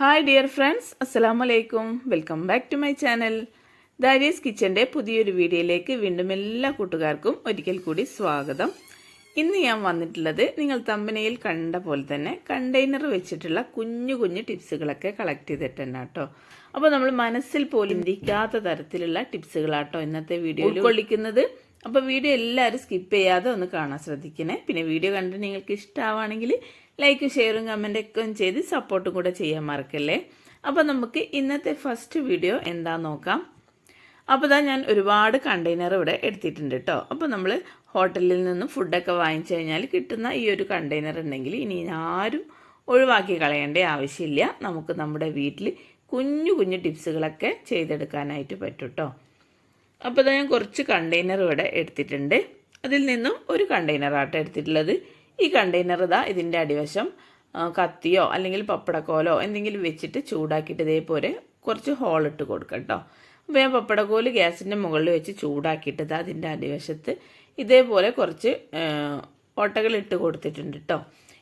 Hi dear friends അസ്സലാമു വലൈക്കും welcome back to my channel Daris കിച്ചന്റെ പുതിയൊരു വീഡിയോയിലേക്ക് വീണ്ടും എല്ലാ കൂട്ടുകാർക്കും ഒരിക്കൽ കൂടി സ്വാഗതം. ഇന്ന് ഞാൻ വന്നിട്ടുള്ളത് നിങ്ങൾ തമ്പനയിൽ കണ്ട പോലെ തന്നെ കണ്ടെയ്നർ വെച്ചിട്ടുള്ള കുഞ്ഞു കുഞ്ഞു ടിപ്സുകളൊക്കെ കളക്ട് ചെയ്തിട്ട് തന്നെ കേട്ടോ. അപ്പോൾ നമ്മൾ മനസ്സിൽ പോലും ഇരിക്കാത്ത തരത്തിലുള്ള ടിപ്സുകളാട്ടോ ഇന്നത്തെ വീഡിയോയിൽ ഉൾക്കൊള്ളിക്കുന്നത്? അപ്പോൾ വീഡിയോ എല്ലാവരും സ്കിപ്പ് ചെയ്യാതെ ഒന്ന് കാണാൻ ശ്രദ്ധിക്കണേ. പിന്നെ വീഡിയോ കണ്ടിട്ട് നിങ്ങൾക്ക് ഇഷ്ടമാവുകയാണെങ്കിൽ ലൈക്കും ഷെയറും കമന്റൊക്കെ ചെയ്ത് സപ്പോർട്ടും കൂടെ ചെയ്യാൻ മറക്കല്ലേ? അപ്പോൾ നമുക്ക് ഇന്നത്തെ ഫസ്റ്റ് വീഡിയോ എന്താ നോക്കാം. അപ്പോൾ ഇതാ ഞാൻ ഒരുപാട് കണ്ടെയ്നർ ഇവിടെ എടുത്തിട്ടുണ്ട് കേട്ടോ അപ്പോൾ നമ്മൾ ഹോട്ടലിൽ നിന്നും ഫുഡൊക്കെ വാങ്ങിച്ചു കഴിഞ്ഞാൽ കിട്ടുന്ന ഈ ഒരു കണ്ടെയ്നർ ഉണ്ടെങ്കിൽ ഇനി ആരും ഒഴിവാക്കി കളയേണ്ട ആവശ്യമില്ല. നമുക്ക് നമ്മുടെ വീട്ടിൽ കുഞ്ഞു കുഞ്ഞു ടിപ്സുകളൊക്കെ ചെയ്തെടുക്കാനായിട്ട് പറ്റും കേട്ടോ അപ്പോൾ ഞാൻ കുറച്ച് കണ്ടെയ്നർ ഇവിടെ എടുത്തിട്ടുണ്ട്. അതിൽ നിന്നും ഒരു കണ്ടെയ്നർ ആട്ടോ എടുത്തിട്ടുള്ളത്. ഈ കണ്ടെയ്നർ ഇതാ ഇതിന്റെ അടിവശം കത്തിയോ അല്ലെങ്കിൽ പപ്പടക്കോലോ എന്തെങ്കിലും വെച്ചിട്ട് ചൂടാക്കിയിട്ട് ഇതേപോലെ കുറച്ച് ഹോൾ ഇട്ട് കൊടുക്കാം കേട്ടോ അപ്പോൾ ഞാൻ പപ്പടക്കോൽ ഗ്യാസിന്റെ മുകളിൽ വെച്ച് ചൂടാക്കിയിട്ട് ഇതാ അതിന്റെ അടിവശത്ത് ഇതേപോലെ കുറച്ച് ഓട്ടകൾ ഇട്ട് കൊടുത്തിട്ടുണ്ട് കേട്ടോ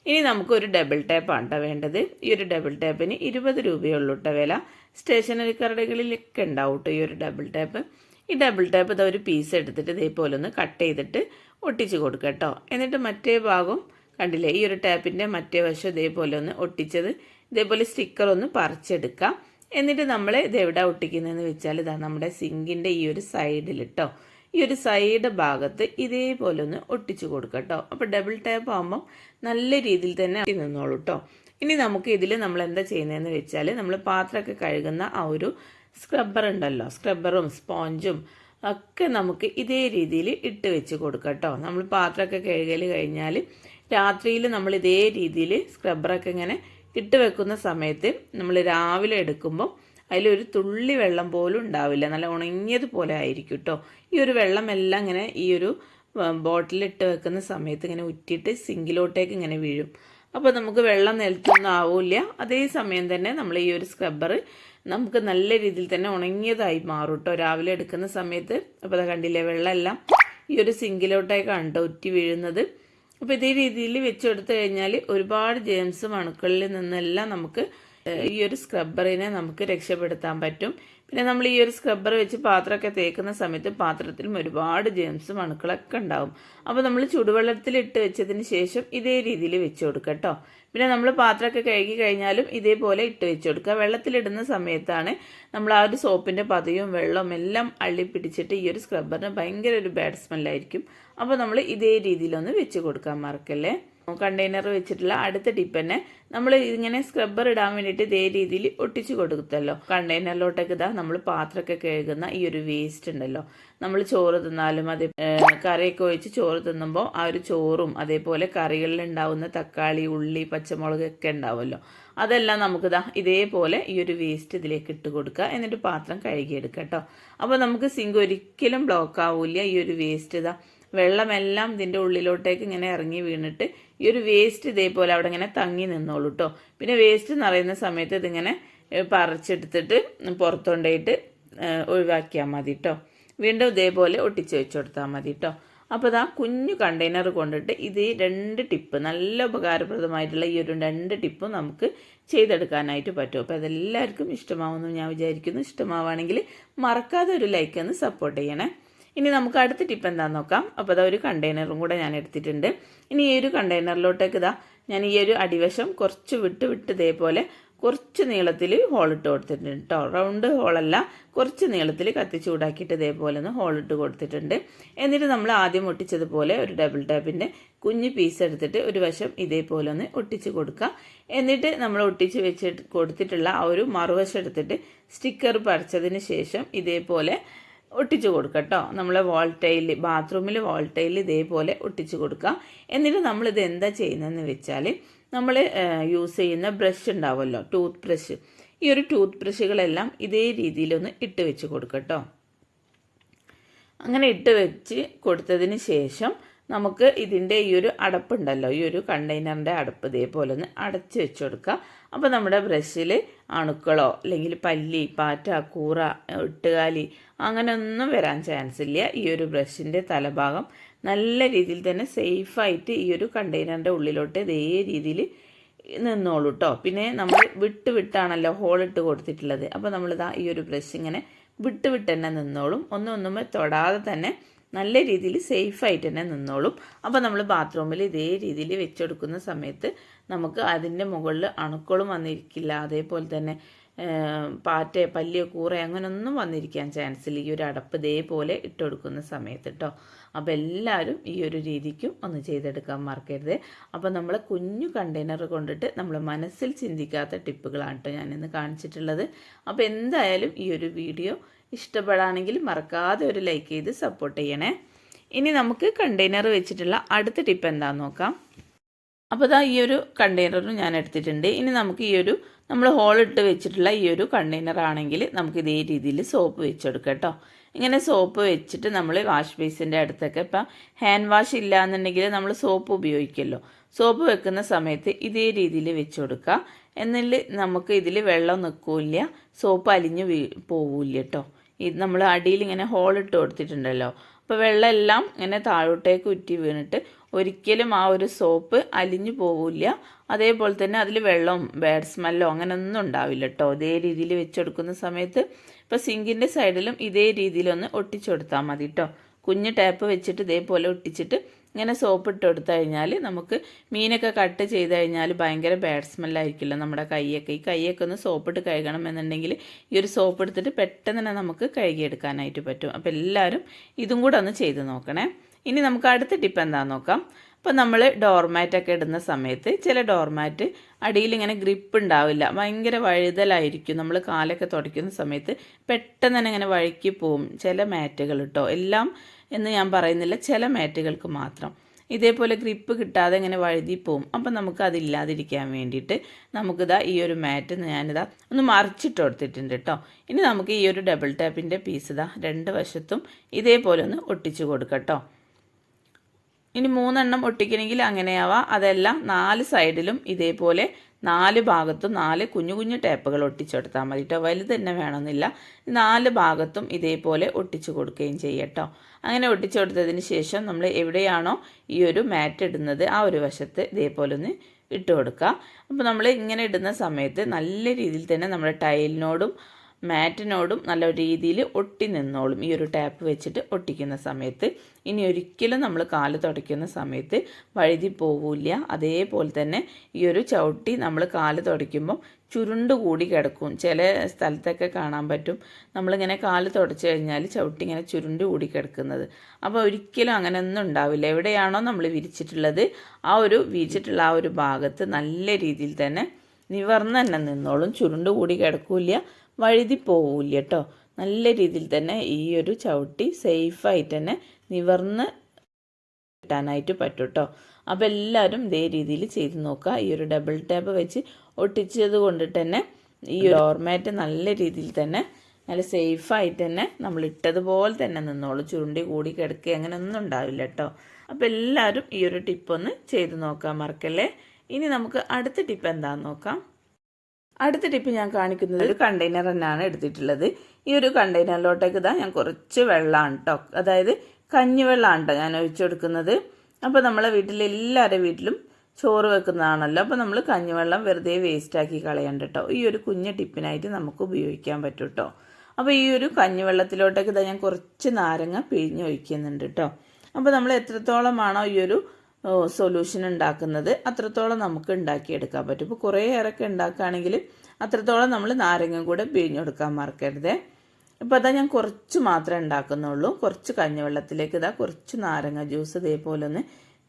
ഇനി നമുക്കൊരു ഡബിൾ ടാപ്പാണ് കേട്ടോ വേണ്ടത്. ഈ ഒരു ഡബിൾ ടാപ്പിന് ഇരുപത് രൂപയുള്ളൂ കേട്ടോ വില. സ്റ്റേഷനറി കടകളിലൊക്കെ ഉണ്ടാവും കേട്ടോ ഈ ഒരു ഡബിൾ ടാപ്പ് ഈ ഡബിൾ ടാപ്പ് ഇത് ഒരു പീസ് എടുത്തിട്ട് ഇതേപോലെ ഒന്ന് കട്ട് ചെയ്തിട്ട് ഒട്ടിച്ച് കൊടുക്കുക കേട്ടോ എന്നിട്ട് മറ്റേ ഭാഗം കണ്ടില്ലേ ഈ ഒരു ടാപ്പിന്റെ മറ്റേ വശം ഇതേപോലെ ഒന്ന് ഒട്ടിച്ചത് ഇതേപോലെ സ്റ്റിക്കർ ഒന്ന് പറിച്ചെടുക്കാം. എന്നിട്ട് നമ്മൾ ഇത് എവിടെ ഒട്ടിക്കുന്നതെന്ന് വെച്ചാൽ ഇതാ നമ്മുടെ സിങ്കിന്റെ ഈ ഒരു സൈഡിൽ കേട്ടോ ഈ ഒരു സൈഡ് ഭാഗത്ത് ഇതേപോലെ ഒന്ന് ഒട്ടിച്ചു കൊടുക്കുക കേട്ടോ അപ്പോൾ ഡബിൾ ടാപ്പ് ആകുമ്പം നല്ല രീതിയിൽ തന്നെ ഒട്ടി നിന്നോളൂ കേട്ടോ ഇനി നമുക്ക് ഇതിൽ നമ്മൾ എന്താ ചെയ്യുന്നതെന്ന് വെച്ചാൽ നമ്മൾ പാത്രമൊക്കെ കഴുകുന്ന ആ ഒരു സ്ക്രബ്ബർ ഉണ്ടല്ലോ. സ്ക്രബ്ബറും സ്പോഞ്ചും ഒക്കെ നമുക്ക് ഇതേ രീതിയിൽ ഇട്ട് വെച്ച് കൊടുക്കാം കേട്ടോ നമ്മൾ പാത്രമൊക്കെ കഴുകൽ കഴിഞ്ഞാൽ രാത്രിയിൽ നമ്മൾ ഇതേ രീതിയിൽ സ്ക്രബ്ബറൊക്കെ ഇങ്ങനെ ഇട്ട് വെക്കുന്ന സമയത്ത് നമ്മൾ രാവിലെ എടുക്കുമ്പോൾ അതിലൊരു തുള്ളി വെള്ളം പോലും ഉണ്ടാവില്ല. നല്ല ഉണങ്ങിയതുപോലെ ആയിരിക്കും കേട്ടോ ഈ ഒരു വെള്ളമെല്ലാം ഇങ്ങനെ ഈ ഒരു ബോട്ടിലിട്ട് വെക്കുന്ന സമയത്ത് ഇങ്ങനെ ഉറ്റിയിട്ട് സിങ്കിലോട്ടേക്ക് ഇങ്ങനെ വീഴും. അപ്പോൾ നമുക്ക് വെള്ളം നിലത്തൊന്നും ആവില്ല. അതേ സമയം തന്നെ നമ്മൾ ഈ ഒരു സ്ക്രബ്ബർ നമുക്ക് നല്ല രീതിയിൽ തന്നെ ഉണങ്ങിയതായി മാറും കേട്ടോ രാവിലെ എടുക്കുന്ന സമയത്ത്. അപ്പോൾ അത് കണ്ടില്ലേ വെള്ളമെല്ലാം ഈ ഒരു സിങ്കിലോട്ടേക്കാണ് കേട്ടോ ഉറ്റി വീഴുന്നത്. അപ്പോൾ ഇതേ രീതിയിൽ വെച്ചെടുത്തു കഴിഞ്ഞാൽ ഒരുപാട് ജേംസും അണുക്കളിൽ നിന്നെല്ലാം നമുക്ക് ഈ ഒരു സ്ക്രബ്ബറിനെ നമുക്ക് രക്ഷപ്പെടുത്താൻ പറ്റും. പിന്നെ നമ്മൾ ഈ ഒരു സ്ക്രബ്ബർ വെച്ച് പാത്രമൊക്കെ തേക്കുന്ന സമയത്ത് പാത്രത്തിലും ഒരുപാട് ജെംസും അണുക്കളൊക്കെ ഉണ്ടാവും. അപ്പോൾ നമ്മൾ ചുടുവെള്ളത്തിൽ ഇട്ട് വെച്ചതിന് ശേഷം ഇതേ രീതിയിൽ വെച്ച് കൊടുക്കുക കേട്ടോ. പിന്നെ നമ്മൾ പാത്രമൊക്കെ കഴുകി കഴിഞ്ഞാലും ഇതേപോലെ ഇട്ട് വെച്ച് കൊടുക്കുക. വെള്ളത്തിലിടുന്ന സമയത്താണ് നമ്മൾ ആ ഒരു സോപ്പിന്റെ പതയും വെള്ളവും എല്ലാം അള്ളി പിടിച്ചിട്ട് ഈ ഒരു സ്ക്രബ്ബറിന് ഭയങ്കര ഒരു ബാഡ് സ്മെല്ലായിരിക്കും അപ്പോൾ നമ്മൾ ഇതേ രീതിയിലൊന്ന് വെച്ച് കൊടുക്കാൻ മറക്കല്ലേ? കണ്ടെയ്നർ വെച്ചിട്ടുള്ള അടുത്ത ടിപ്പ് തന്നെ നമ്മൾ ഇങ്ങനെ സ്ക്രബ്ബർ ഇടാൻ വേണ്ടിയിട്ട് ഇതേ രീതിയിൽ ഒട്ടിച്ചു കൊടുത്തല്ലോ കണ്ടെയ്നറിലോട്ടൊക്കെ ഇതാ നമ്മൾ പാത്രമൊക്കെ കഴുകുന്ന ഈ ഒരു വേസ്റ്റ് ഉണ്ടല്ലോ. നമ്മൾ ചോറ് തിന്നാലും അതേ കറിയൊക്കെ ഒഴിച്ച് ചോറ് തിന്നുമ്പോൾ ആ ഒരു ചോറും അതേപോലെ കറികളിൽ ഉണ്ടാവുന്ന തക്കാളി ഉള്ളി പച്ചമുളക് ഒക്കെ ഉണ്ടാവുമല്ലോ. അതെല്ലാം നമുക്കിതാ ഇതേപോലെ ഈ ഒരു വേസ്റ്റ് ഇതിലേക്ക് ഇട്ട് കൊടുക്കുക. എന്നിട്ട് പാത്രം കഴുകിയെടുക്കുക കേട്ടോ. അപ്പോൾ നമുക്ക് സിങ്ക് ഒരിക്കലും ബ്ലോക്ക് ആവില്ല ഈ ഒരു വേസ്റ്റ് ഇതാ. വെള്ളമെല്ലാം ഇതിന്റെ ഉള്ളിലോട്ടേക്ക് ഇങ്ങനെ ഇറങ്ങി വീണിട്ട് ഈ ഒരു വേസ്റ്റ് ഇതേപോലെ അവിടെ ഇങ്ങനെ തങ്ങി നിന്നോളൂ കേട്ടോ പിന്നെ വേസ്റ്റ് നിറയുന്ന സമയത്ത് ഇതിങ്ങനെ പറിച്ചെടുത്തിട്ട് പുറത്തുകൊണ്ടേയിട്ട് ഒഴിവാക്കിയാൽ മതി കേട്ടോ വീണ്ടും ഇതേപോലെ ഒട്ടിച്ച് വെച്ച് കൊടുത്താൽ മതി കേട്ടോ അപ്പോൾ ഇതാ കുഞ്ഞു കണ്ടെയ്നർ കൊണ്ടിട്ട് ഇത് രണ്ട് ടിപ്പ് നല്ല ഉപകാരപ്രദമായിട്ടുള്ള ഈ ഒരു രണ്ട് ടിപ്പും നമുക്ക് ചെയ്തെടുക്കാനായിട്ട് പറ്റും. അപ്പോൾ അതെല്ലാവർക്കും ഇഷ്ടമാവുമെന്ന് ഞാൻ വിചാരിക്കുന്നു. ഇഷ്ടമാവുകയാണെങ്കിൽ മറക്കാതെ ഒരു ലൈക്ക് ഒന്ന് സപ്പോർട്ട് ചെയ്യണേ. ഇനി നമുക്ക് അടുത്ത ടിപ്പ് എന്താണെന്ന് നോക്കാം. അപ്പോൾ അതാ ഒരു കണ്ടെയ്നറും കൂടെ ഞാൻ എടുത്തിട്ടുണ്ട്. ഇനി ഈ ഒരു കണ്ടെയ്നറിലോട്ടേക്ക് ഇതാ ഞാൻ ഈ ഒരു അടിവശം കുറച്ച് വിട്ട് വിട്ട് ഇതേപോലെ കുറച്ച് നീളത്തിൽ ഹോൾ ഇട്ട് കൊടുത്തിട്ടുണ്ട് കേട്ടോ റൗണ്ട് ഹോളല്ല കുറച്ച് നീളത്തിൽ കത്തി ചൂടാക്കിയിട്ട് ഇതേപോലെ ഒന്ന് ഹോൾ ഇട്ട് കൊടുത്തിട്ടുണ്ട്. എന്നിട്ട് നമ്മൾ ആദ്യം ഒട്ടിച്ചതുപോലെ ഒരു ഡബിൾ ടാപ്പിന്റെ കുഞ്ഞ് പീസ് എടുത്തിട്ട് ഒരു വശം ഇതേപോലെ ഒന്ന് ഒട്ടിച്ച് കൊടുക്കുക എന്നിട്ട് നമ്മൾ ഒട്ടിച്ച് വെച്ചിട്ട് കൊടുത്തിട്ടുള്ള ആ ഒരു മറുവശം എടുത്തിട്ട് സ്റ്റിക്കർ പറിച്ചതിന് ശേഷം ഇതേപോലെ ഒട്ടിച്ചു കൊടുക്കുക കേട്ടോ. നമ്മൾ വോൾട്ടയിൽ ബാത്റൂമിൽ വോൾട്ടയിൽ ഇതേപോലെ ഒട്ടിച്ചു കൊടുക്കുക എന്നിട്ട് നമ്മളിത് എന്താ ചെയ്യുന്നതെന്ന് വെച്ചാൽ നമ്മൾ യൂസ് ചെയ്യുന്ന ബ്രഷ് ഉണ്ടാവുമല്ലോ ടൂത്ത് ബ്രഷ് ഈ ഒരു ടൂത്ത് ബ്രഷുകളെല്ലാം ഇതേ രീതിയിലൊന്ന് ഇട്ട് വെച്ച് കൊടുക്കുക കേട്ടോ. അങ്ങനെ ഇട്ട് വെച്ച് കൊടുത്തതിന് ശേഷം നമുക്ക് ഇതിന്റെ ഈ ഒരു അടപ്പുണ്ടല്ലോ ഈ ഒരു കണ്ടെയ്നറിന്റെ അടപ്പ് ഇതേപോലെ ഒന്ന് അടച്ച് വെച്ച് കൊടുക്കുക അപ്പോൾ നമ്മുടെ ബ്രഷിൽ അണുക്കളോ അല്ലെങ്കിൽ പല്ലി പാറ്റ കൂറ എട്ടുകാലി അങ്ങനെ ഒന്നും വരാൻ ചാൻസ് ഇല്ല. ഈ ഒരു ബ്രഷിന്റെ തലഭാഗം നല്ല രീതിയിൽ തന്നെ സേഫായിട്ട് ഈ ഒരു കണ്ടെയ്നറിന്റെ ഉള്ളിലോട്ട് ഇതേ രീതിയിൽ നിന്നോളൂ കേട്ടോ പിന്നെ നമ്മൾ വിട്ട് വിട്ടാണല്ലോ ഹോളിട്ട് കൊടുത്തിട്ടുള്ളത്. അപ്പോൾ നമ്മളിതാ ഈ ഒരു ബ്രഷ് ഇങ്ങനെ വിട്ട് വിട്ട് തന്നെ നിന്നോളും. ഒന്നും ഒന്നും തൊടാതെ തന്നെ നല്ല രീതിയിൽ സേഫായിട്ട് തന്നെ നിന്നോളും. അപ്പോൾ നമ്മൾ ബാത്റൂമിൽ ഇതേ രീതിയിൽ വെച്ചെടുക്കുന്ന സമയത്ത് നമുക്ക് അതിന്റെ മുകളിൽ അണുക്കളും വന്നിരിക്കില്ല. അതേപോലെ തന്നെ പാറ്റ പല്ലിയോ കൂറ അങ്ങനെയൊന്നും വന്നിരിക്കാൻ ചാൻസ് ഇല്ല. ഈ ഒരു അടപ്പ് ഇതേപോലെ ഇട്ട് കൊടുക്കുന്ന സമയത്ത് കേട്ടോ അപ്പോൾ എല്ലാവരും ഈ ഒരു രീതിക്കും ഒന്ന് ചെയ്തെടുക്കാൻ മറക്കരുത്. അപ്പോൾ നമ്മൾ കുഞ്ഞു കണ്ടെയ്നർ കൊണ്ടിട്ട് നമ്മൾ മനസ്സിൽ ചിന്തിക്കാത്ത ടിപ്പുകളാണ് കേട്ടോ ഞാനിന്ന് കാണിച്ചിട്ടുള്ളത്. അപ്പോൾ എന്തായാലും ഈ ഒരു വീഡിയോ ഇഷ്ടപ്പെടുകയാണെങ്കിൽ മറക്കാതെ ഒരു ലൈക്ക് ചെയ്ത് സപ്പോർട്ട് ചെയ്യണേ. ഇനി നമുക്ക് കണ്ടെയ്നർ വെച്ചിട്ടുള്ള അടുത്ത ടിപ്പ് എന്താണെന്ന് നോക്കാം. അപ്പോൾ ഈ ഒരു കണ്ടെയ്നറും ഞാൻ എടുത്തിട്ടുണ്ട്. ഇനി നമുക്ക് ഈ ഒരു നമ്മൾ ഹോളിട്ട് വെച്ചിട്ടുള്ള ഈ ഒരു കണ്ടെയ്നർ ആണെങ്കിൽ നമുക്ക് ഇതേ രീതിയിൽ സോപ്പ് വെച്ചെടുക്കാം കേട്ടോ. ഇങ്ങനെ സോപ്പ് വെച്ചിട്ട് നമ്മൾ വാഷ് ബേസിന്റെ അടുത്തൊക്കെ ഇപ്പം ഹാൻഡ് വാഷ് ഇല്ല എന്നുണ്ടെങ്കിൽ നമ്മൾ സോപ്പ് ഉപയോഗിക്കുമല്ലോ സോപ്പ് വെക്കുന്ന സമയത്ത് ഇതേ രീതിയിൽ വെച്ച് കൊടുക്കുക എന്നിൽ നമുക്ക് ഇതിൽ വെള്ളം നിൽക്കില്ല. സോപ്പ് അലിഞ്ഞു വീ പോവില്ല കേട്ടോ. ഇത് നമ്മൾ അടിയിൽ ഇങ്ങനെ ഹോളിട്ട് കൊടുത്തിട്ടുണ്ടല്ലോ. അപ്പോൾ വെള്ളമെല്ലാം ഇങ്ങനെ താഴോട്ടേക്ക് ഉറ്റി വീണിട്ട് ഒരിക്കലും ആ ഒരു സോപ്പ് അലിഞ്ഞു പോവില്ല. അതേപോലെ തന്നെ അതിൽ വെള്ളം ബാഡ് സ്മെല്ലോ അങ്ങനെയൊന്നും ഉണ്ടാവില്ല കേട്ടോ ഇതേ രീതിയിൽ വെച്ചെടുക്കുന്ന സമയത്ത് ഇപ്പോൾ സിങ്കിന്റെ സൈഡിലും ഇതേ രീതിയിലൊന്ന് ഒട്ടിച്ചു കൊടുത്താൽ മതി കേട്ടോ കുഞ്ഞ് ടാപ്പ് വെച്ചിട്ട് ഇതേപോലെ ഒട്ടിച്ചിട്ട് ഇങ്ങനെ സോപ്പ് ഇട്ട് കൊടുത്തു കഴിഞ്ഞാൽ നമുക്ക് മീനൊക്കെ കട്ട് ചെയ്ത് കഴിഞ്ഞാൽ ഭയങ്കര ബാഡ് സ്മെല്ലായിരിക്കില്ല നമ്മുടെ കൈയൊക്കെ. ഈ കൈയൊക്കെ ഒന്ന് സോപ്പിട്ട് കഴുകണം എന്നുണ്ടെങ്കിൽ ഈ ഒരു സോപ്പ് എടുത്തിട്ട് പെട്ടെന്ന് തന്നെ നമുക്ക് കഴുകിയെടുക്കാനായിട്ട് പറ്റും. അപ്പോൾ എല്ലാവരും ഇതും കൂടെ ഒന്ന് ചെയ്ത് നോക്കണേ. ഇനി നമുക്ക് അടുത്ത ടിപ്പ് എന്താണെന്ന് നോക്കാം. അപ്പോൾ നമ്മൾ ഡോർമാറ്റൊക്കെ ഇടുന്ന സമയത്ത് ചില ഡോർമാറ്റ് അടിയിൽ ഇങ്ങനെ ഗ്രിപ്പ് ഉണ്ടാവില്ല. ഭയങ്കര വഴുതലായിരിക്കും. നമ്മൾ കാലൊക്കെ തുടയ്ക്കുന്ന സമയത്ത് പെട്ടെന്ന് തന്നെ ഇങ്ങനെ വഴുക്കി പോവും. ചില മാറ്റുകൾ കേട്ടോ എല്ലാം എന്ന് ഞാൻ പറയുന്നില്ല. ചില മാറ്റുകൾക്ക് മാത്രം. ഇതേപോലെ ഗ്രിപ്പ് കിട്ടാതെ ഇങ്ങനെ വഴുതി പോവും. അപ്പം നമുക്ക് അതില്ലാതിരിക്കാൻ വേണ്ടിയിട്ട് നമുക്കിതാ ഈ ഒരു മാറ്റ് ഞാനിതാ ഒന്ന് മറിച്ചിട്ട് കൊടുത്തിട്ടുണ്ട് കേട്ടോ ഇനി നമുക്ക് ഈ ഒരു ഡബിൾ ടാപ്പിന്റെ പീസ് ഇതാ രണ്ട് വശത്തും ഇതേപോലെ ഒന്ന് ഒട്ടിച്ചു കൊടുക്കട്ടോ ഇനി മൂന്നെണ്ണം ഒട്ടിക്കണമെങ്കിൽ അങ്ങനെയാവാം. അതെല്ലാം നാല് സൈഡിലും ഇതേപോലെ നാല് ഭാഗത്തും നാല് കുഞ്ഞു കുഞ്ഞു ടേപ്പുകൾ ഒട്ടിച്ചെടുത്താൽ മതി കേട്ടോ വലുത് തന്നെ വേണമെന്നില്ല. നാല് ഭാഗത്തും ഇതേപോലെ ഒട്ടിച്ചു കൊടുക്കുകയും ചെയ്യട്ടോ അങ്ങനെ ഒട്ടിച്ചു കൊടുത്തതിന് ശേഷം നമ്മൾ എവിടെയാണോ ഈ ഒരു മാറ്റ് ഇടുന്നത് ആ ഒരു വശത്ത് ഇതേപോലെ ഒന്ന് ഇട്ട് കൊടുക്കുക അപ്പോൾ നമ്മൾ ഇങ്ങനെ ഇടുന്ന സമയത്ത് നല്ല രീതിയിൽ തന്നെ നമ്മുടെ ടൈലിനോടും മാറ്റിനോടും നല്ല രീതിയിൽ ഒട്ടി നിന്നോളും. ഈ ഒരു ടാപ്പ് വെച്ചിട്ട് ഒട്ടിക്കുന്ന സമയത്ത്. ഇനി ഒരിക്കലും നമ്മൾ കാൽ തുടയ്ക്കുന്ന സമയത്ത് വഴുതി പോവില്ല. അതേപോലെ തന്നെ ഈ ഒരു ചവിട്ടി നമ്മൾ കാൽ തുടയ്ക്കുമ്പോൾ ചുരുണ്ട് കൂടി കിടക്കും. ചില സ്ഥലത്തൊക്കെ കാണാൻ പറ്റും. നമ്മളിങ്ങനെ കാൽ തുടച്ച് കഴിഞ്ഞാൽ ചവിട്ടി ഇങ്ങനെ ചുരുണ്ട് കൂടി കിടക്കുന്നത്. അപ്പോൾ ഒരിക്കലും അങ്ങനെ ഒന്നും ഉണ്ടാവില്ല. എവിടെയാണോ നമ്മൾ വിരിച്ചിട്ടുള്ളത് ആ ഒരു വിരിച്ചിട്ടുള്ള ആ ഒരു ഭാഗത്ത് നല്ല രീതിയിൽ തന്നെ നിവർന്ന് തന്നെ നിന്നോളും. ചുരുണ്ട് കൂടി കിടക്കില്ല. വഴുതി പോവില്ല കേട്ടോ നല്ല രീതിയിൽ തന്നെ ഈ ഒരു ചവിട്ടി സേഫായിട്ട് തന്നെ നിവർന്ന് കിട്ടാനായിട്ട് പറ്റും കേട്ടോ അപ്പോൾ എല്ലാവരും ഇതേ രീതിയിൽ ചെയ്ത് നോക്കുക. ഈ ഒരു ഡബിൾ ടാപ്പ് വെച്ച് ഒട്ടിച്ചത് കൊണ്ടിട്ട് തന്നെ ഈ ഡോർമാറ്റ് നല്ല രീതിയിൽ തന്നെ നല്ല സേഫായിട്ട് തന്നെ നമ്മൾ ഇട്ടതുപോലെ തന്നെ നിന്നോളൂ. ചുരുണ്ടി കൂടി കിടക്കുക അങ്ങനെ ഒന്നും ഉണ്ടാവില്ല കേട്ടോ. അപ്പോൾ എല്ലാവരും ഈ ഒരു ടിപ്പ് ഒന്ന് ചെയ്ത് നോക്കാൻ മറക്കല്ലേ? ഇനി നമുക്ക് അടുത്ത ടിപ്പ് എന്താണെന്ന് നോക്കാം. അടുത്ത ടിപ്പ് ഞാൻ കാണിക്കുന്നത് ഒരു കണ്ടെയ്നർ തന്നെയാണ് എടുത്തിട്ടുള്ളത്. ഈ ഒരു കണ്ടെയ്നറിലോട്ടേക്ക് ഇതാ ഞാൻ കുറച്ച് വെള്ളമാണ് കേട്ടോ അതായത് കഞ്ഞിവെള്ളമാണ് കേട്ടോ ഞാൻ ഒഴിച്ചു കൊടുക്കുന്നത്. അപ്പോൾ നമ്മളെ വീട്ടിൽ എല്ലാവരുടെ വീട്ടിലും ചോറ് വെക്കുന്നതാണല്ലോ. അപ്പോൾ നമ്മൾ കഞ്ഞിവെള്ളം വെറുതെ വേസ്റ്റാക്കി കളയണ്ട കേട്ടോ ഈ ഒരു കുഞ്ഞ് ടിപ്പിനായിട്ട് നമുക്ക് ഉപയോഗിക്കാൻ പറ്റും കേട്ടോ അപ്പോൾ ഈ ഒരു കഞ്ഞിവെള്ളത്തിലോട്ടേക്ക് ഇതാ ഞാൻ കുറച്ച് നാരങ്ങ പിഴിഞ്ഞ് ഒഴിക്കുന്നുണ്ട് കേട്ടോ അപ്പോൾ നമ്മൾ എത്രത്തോളമാണോ ഈ ഒരു സൊല്യൂഷൻ ഉണ്ടാക്കുന്നത് അത്രത്തോളം നമുക്ക് ഉണ്ടാക്കിയെടുക്കാൻ പറ്റും. ഇപ്പോൾ കുറേയേറെയൊക്കെ ഉണ്ടാക്കുകയാണെങ്കിൽ അത്രത്തോളം നമ്മൾ നാരങ്ങ കൂടെ പിഴിഞ്ഞെടുക്കാൻ മറക്കരുത്. ഇപ്പോൾ അതാ ഞാൻ കുറച്ച് മാത്രമേ ഉണ്ടാക്കുന്നുള്ളൂ. കുറച്ച് കഞ്ഞിവെള്ളത്തിലേക്ക് ഇതാ കുറച്ച് നാരങ്ങ ജ്യൂസ് ഇതേപോലെ ഒന്ന്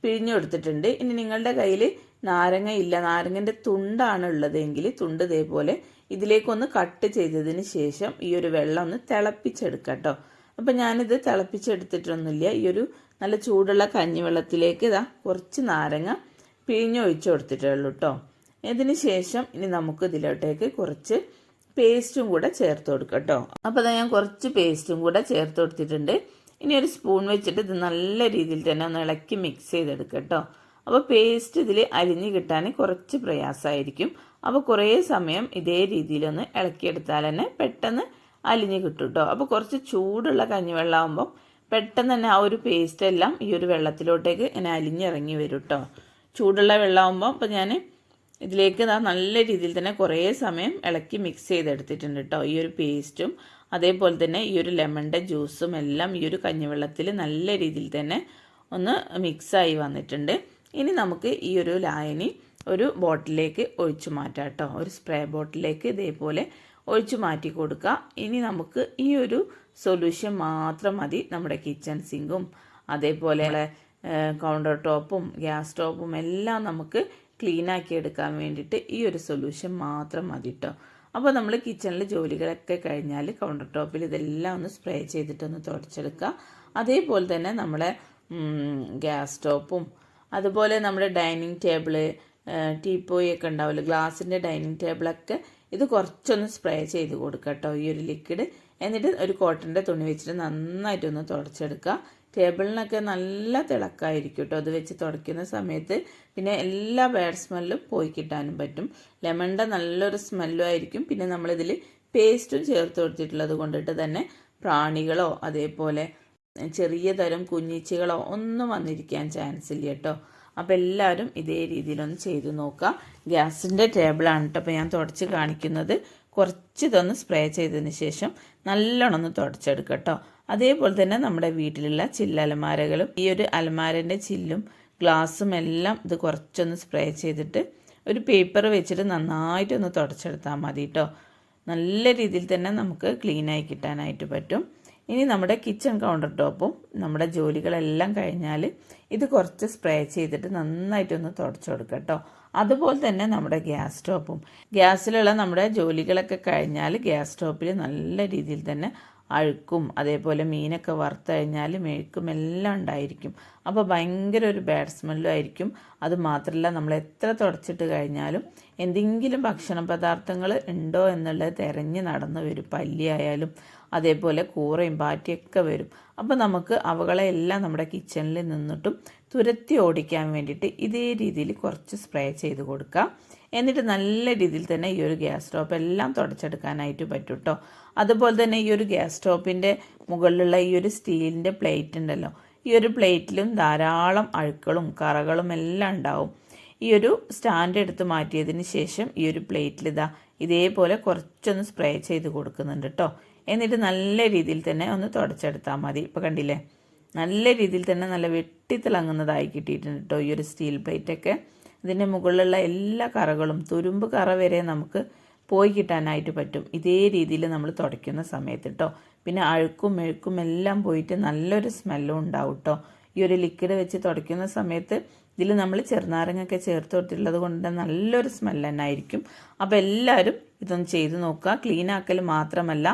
പിഴിഞ്ഞെടുത്തിട്ടുണ്ട് ഇനി നിങ്ങളുടെ കയ്യിൽ നാരങ്ങ ഇല്ല. നാരങ്ങന്റെ തുണ്ടാണ് ഉള്ളതെങ്കിൽ തുണ്ട് ഇതേപോലെ ഇതിലേക്കൊന്ന് കട്ട് ചെയ്തതിന് ശേഷം ഈ ഒരു വെള്ളം ഒന്ന് തിളപ്പിച്ചെടുക്കാം കേട്ടോ. അപ്പം ഞാനിത് തിളപ്പിച്ചെടുത്തിട്ടൊന്നുമില്ല. ഈ ഒരു നല്ല ചൂടുള്ള കഞ്ഞിവെള്ളത്തിലേക്ക് ഇതാ കുറച്ച് നാരങ്ങ പിഴിഞ്ഞൊഴിച്ച് കൊടുത്തിട്ടേ ഉള്ളൂ കേട്ടോ ഇതിന് ശേഷം ഇനി നമുക്ക് ഇതിലോട്ടേക്ക് കുറച്ച് പേസ്റ്റും കൂടെ ചേർത്ത് കൊടുക്കാം കേട്ടോ അപ്പോൾ അതാ ഞാൻ കുറച്ച് പേസ്റ്റും കൂടെ ചേർത്ത് കൊടുത്തിട്ടുണ്ട്. ഇനി ഒരു സ്പൂൺ വെച്ചിട്ട് ഇത് നല്ല രീതിയിൽ തന്നെ ഒന്ന് ഇളക്കി മിക്സ് ചെയ്തെടുക്കുക കേട്ടോ അപ്പോൾ പേസ്റ്റ് ഇതിൽ അരിഞ്ഞ് കിട്ടാൻ കുറച്ച് പ്രയാസമായിരിക്കും. അപ്പോൾ കുറേ സമയം ഇതേ രീതിയിലൊന്ന് ഇളക്കിയെടുത്താൽ തന്നെ പെട്ടെന്ന് അലിഞ്ഞ് കിട്ടും കേട്ടോ അപ്പോൾ കുറച്ച് ചൂടുള്ള കഞ്ഞിവെള്ളമാകുമ്പം പെട്ടെന്ന് തന്നെ ആ ഒരു പേസ്റ്റ് എല്ലാം ഈ ഒരു വെള്ളത്തിലോട്ടേക്ക് ഇങ്ങനെ അലിഞ്ഞിറങ്ങി വരും കേട്ടോ ചൂടുള്ള വെള്ളമാകുമ്പോൾ അപ്പോൾ ഞാൻ ഇതിലേക്ക് ഇതാ നല്ല രീതിയിൽ തന്നെ കുറേ സമയം ഇളക്കി മിക്സ് ചെയ്തെടുത്തിട്ടുണ്ട് കേട്ടോ ഈ ഒരു പേസ്റ്റും അതേപോലെ തന്നെ ഈ ഒരു ലെമണിന്റെ ജ്യൂസും എല്ലാം ഈ ഒരു കഞ്ഞിവെള്ളത്തിൽ നല്ല രീതിയിൽ തന്നെ ഒന്ന് മിക്സായി വന്നിട്ടുണ്ട്. ഇനി നമുക്ക് ഈ ഒരു ലായനി ഒരു ബോട്ടിലേക്ക് ഒഴിച്ചു മാറ്റാം കേട്ടോ ഒരു സ്പ്രേ ബോട്ടിലേക്ക് ഇതേപോലെ ഒഴിച്ചു മാറ്റി കൊടുക്കുക ഇനി നമുക്ക് ഈ ഒരു സൊല്യൂഷൻ മാത്രം മതി നമ്മുടെ കിച്ചൺ സിങ്കും അതേപോലെ കൗണ്ടർ ടോപ്പും ഗ്യാസ് സ്റ്റോപ്പും എല്ലാം നമുക്ക് ക്ലീൻ ആക്കി എടുക്കാൻ വേണ്ടിയിട്ട് ഈ ഒരു സൊല്യൂഷൻ മാത്രം മതി കേട്ടോ അപ്പോൾ നമ്മൾ കിച്ചണിൽ ജോലികളൊക്കെ കഴിഞ്ഞാൽ കൗണ്ടർ ടോപ്പിൽ ഇതെല്ലാം ഒന്ന് സ്പ്രേ ചെയ്തിട്ടൊന്ന് തുടച്ചെടുക്കുക. അതേപോലെ തന്നെ നമ്മളെ ഗ്യാസ് സ്റ്റോപ്പും അതുപോലെ നമ്മുടെ ഡൈനിങ് ടേബിൾ ടീപ്പോയി ഒക്കെ ഉണ്ടാവില്ല ഗ്ലാസിന്റെ ഡൈനിങ് ടേബിളൊക്കെ ഇത് കുറച്ചൊന്ന് സ്പ്രേ ചെയ്ത് കൊടുക്കുക കേട്ടോ ഈ ഒരു ലിക്വിഡ് എന്നിട്ട് ഒരു കോട്ടന്റെ തുണി വെച്ചിട്ട് നന്നായിട്ടൊന്ന് തുടച്ചെടുക്കുക ടേബിളിനൊക്കെ നല്ല തിളക്കായിരിക്കും കേട്ടോ അത് വെച്ച് തുടയ്ക്കുന്ന സമയത്ത് പിന്നെ എല്ലാ ബാഡ് സ്മെല്ലും പോയി കിട്ടാനും പറ്റും. ലെമണിന്റെ നല്ലൊരു സ്മെല്ലും ആയിരിക്കും. പിന്നെ നമ്മളിതിൽ പേസ്റ്റും ചേർത്ത് കൊടുത്തിട്ടുള്ളത് കൊണ്ടിട്ട് തന്നെ പ്രാണികളോ അതേപോലെ ചെറിയ തരം കുഞ്ഞിച്ചുകളോ ഒന്നും വന്നിരിക്കാൻ ചാൻസ് ഇല്ല കേട്ടോ. അപ്പോൾ എല്ലാവരും ഇതേ രീതിയിലൊന്ന് ചെയ്തു നോക്കുക. ഗ്യാസിന്റെ ടേബിളാണ് കേട്ടോ അപ്പോൾ ഞാൻ തുടച്ച് കാണിക്കുന്നത്. കുറച്ച് ഇതൊന്ന് സ്പ്രേ ചെയ്തതിന് ശേഷം നല്ലോണം ഒന്ന് തുടച്ചെടുക്കുക കേട്ടോ. അതേപോലെ തന്നെ നമ്മുടെ വീട്ടിലുള്ള ചില്ലലമാരകളും ഈ ഒരു അലമാരന്റെ ചില്ലും ഗ്ലാസ്സും എല്ലാം ഇത് കുറച്ചൊന്ന് സ്പ്രേ ചെയ്തിട്ട് ഒരു പേപ്പർ വെച്ചിട്ട് നന്നായിട്ടൊന്ന് തുടച്ചെടുത്താൽ മതി കേട്ടോ. നല്ല രീതിയിൽ തന്നെ നമുക്ക് ക്ലീനായി കിട്ടാനായിട്ട് പറ്റും. ഇനി നമ്മുടെ കിച്ചൺ കൗണ്ടർ ടോപ്പും നമ്മുടെ ജോലികളെല്ലാം കഴിഞ്ഞാൽ ഇത് കുറച്ച് സ്പ്രേ ചെയ്തിട്ട് നന്നായിട്ടൊന്ന് തുടച്ചു കൊടുക്കുക കേട്ടോ അതുപോലെ തന്നെ നമ്മുടെ ഗ്യാസ് സ്റ്റോപ്പും. ഗ്യാസിലുള്ള നമ്മുടെ ജോലികളൊക്കെ കഴിഞ്ഞാൽ ഗ്യാസ് സ്റ്റോപ്പിൽ നല്ല രീതിയിൽ തന്നെ അഴുക്കും അതേപോലെ മീനൊക്കെ വറുത്ത് കഴിഞ്ഞാൽ മെഴുക്കും എല്ലാം ഉണ്ടായിരിക്കും. അപ്പോൾ ഭയങ്കര ഒരു ബാഡ് സ്മെല്ലും ആയിരിക്കും. അത് മാത്രമല്ല നമ്മൾ എത്ര തുടച്ചിട്ട് കഴിഞ്ഞാലും എന്തെങ്കിലും ഭക്ഷണ പദാർത്ഥങ്ങൾ ഉണ്ടോ എന്നുള്ളത് തിരഞ്ഞ് നടന്നു വരും പല്ലിയായാലും അതേപോലെ കൂറയും പാറ്റിയൊക്കെ വരും. അപ്പോൾ നമുക്ക് അവകളെ എല്ലാം നമ്മുടെ കിച്ചണിൽ നിന്നിട്ടും തുരത്തി ഓടിക്കാൻ വേണ്ടിയിട്ട് ഇതേ രീതിയിൽ കുറച്ച് സ്പ്രേ ചെയ്ത് കൊടുക്കുക എന്നിട്ട് നല്ല രീതിയിൽ തന്നെ ഈ ഒരു ഗ്യാസ് സ്റ്റോപ്പ് എല്ലാം തുടച്ചെടുക്കാനായിട്ട് പറ്റും കേട്ടോ അതുപോലെ തന്നെ ഈ ഒരു ഗ്യാസ് സ്റ്റോപ്പിന്റെ മുകളിലുള്ള ഈ ഒരു സ്റ്റീലിന്റെ പ്ലേറ്റ് ഉണ്ടല്ലോ ഈ ഒരു പ്ലേറ്റിലും ധാരാളം അഴുക്കളും കറകളും എല്ലാം ഉണ്ടാവും. ഈ ഒരു സ്റ്റാൻഡ് എടുത്ത് മാറ്റിയതിന് ശേഷം ഈ ഒരു പ്ലേറ്റിൽ ഇതാ ഇതേപോലെ കുറച്ചൊന്ന് സ്പ്രേ ചെയ്ത് കൊടുക്കുന്നുണ്ട് കേട്ടോ എന്നിട്ട് നല്ല രീതിയിൽ തന്നെ ഒന്ന് തുടച്ചെടുത്താൽ മതി. ഇപ്പോൾ കണ്ടില്ലേ? നല്ല രീതിയിൽ തന്നെ നല്ല വെട്ടിത്തിളങ്ങുന്നതായി കിട്ടിയിട്ടുണ്ട് കേട്ടോ ഈ ഒരു സ്റ്റീൽ പ്ലേറ്റൊക്കെ ഇതിന്റെ മുകളിലുള്ള എല്ലാ കറകളും തുരുമ്പ് കറ വരെ നമുക്ക് പോയി കിട്ടാനായിട്ട് പറ്റും. ഇതേ രീതിയിൽ നമ്മൾ തുടയ്ക്കുന്ന സമയത്ത് കേട്ടോ പിന്നെ അഴുക്കും മെഴുക്കും എല്ലാം പോയിട്ട് നല്ലൊരു സ്മെല്ലും ഉണ്ടാവും കേട്ടോ ഈ ഒരു ലിക്വിഡ് വെച്ച് തുടയ്ക്കുന്ന സമയത്ത് ഇതിൽ നമ്മൾ ചെറുനാരങ്ങൊക്കെ ചേർത്ത് കൊടുത്തിട്ടുള്ളത് കൊണ്ട് നല്ലൊരു സ്മെല്ല് തന്നെ ആയിരിക്കും. അപ്പോൾ എല്ലാവരും ഇതൊന്ന് ചെയ്ത് നോക്കുക. ക്ലീൻ ആക്കൽ മാത്രമല്ല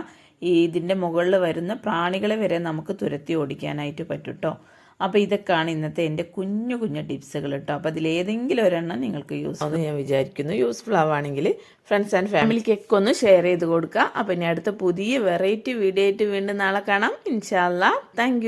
ഈ ഇതിന്റെ മുകളിൽ വരുന്ന പ്രാണികളെ വരെ നമുക്ക് തുരത്തി ഓടിക്കാനായിട്ട് പറ്റും കേട്ടോ അപ്പോൾ ഇതൊക്കെയാണ് ഇന്നത്തെ എന്റെ കുഞ്ഞു കുഞ്ഞു ടിപ്സുകൾ കേട്ടോ അപ്പോൾ അതിലേതെങ്കിലും ഒരെണ്ണം നിങ്ങൾക്ക് യൂസ് ആവുമെന്ന് ഞാൻ വിചാരിക്കുന്നു. യൂസ്ഫുൾ ആവുകയാണെങ്കിൽ ഫ്രണ്ട്സ് ആൻഡ് ഫാമിലിക്കൊക്കെ ഒന്ന് ഷെയർ ചെയ്ത് കൊടുക്കുക. അപ്പോൾ ഇനി അടുത്ത പുതിയ വെറൈറ്റി വീഡിയോ ആയിട്ട് വീണ്ടും നാളെ കാണാം. ഇൻഷാല്ല താങ്ക്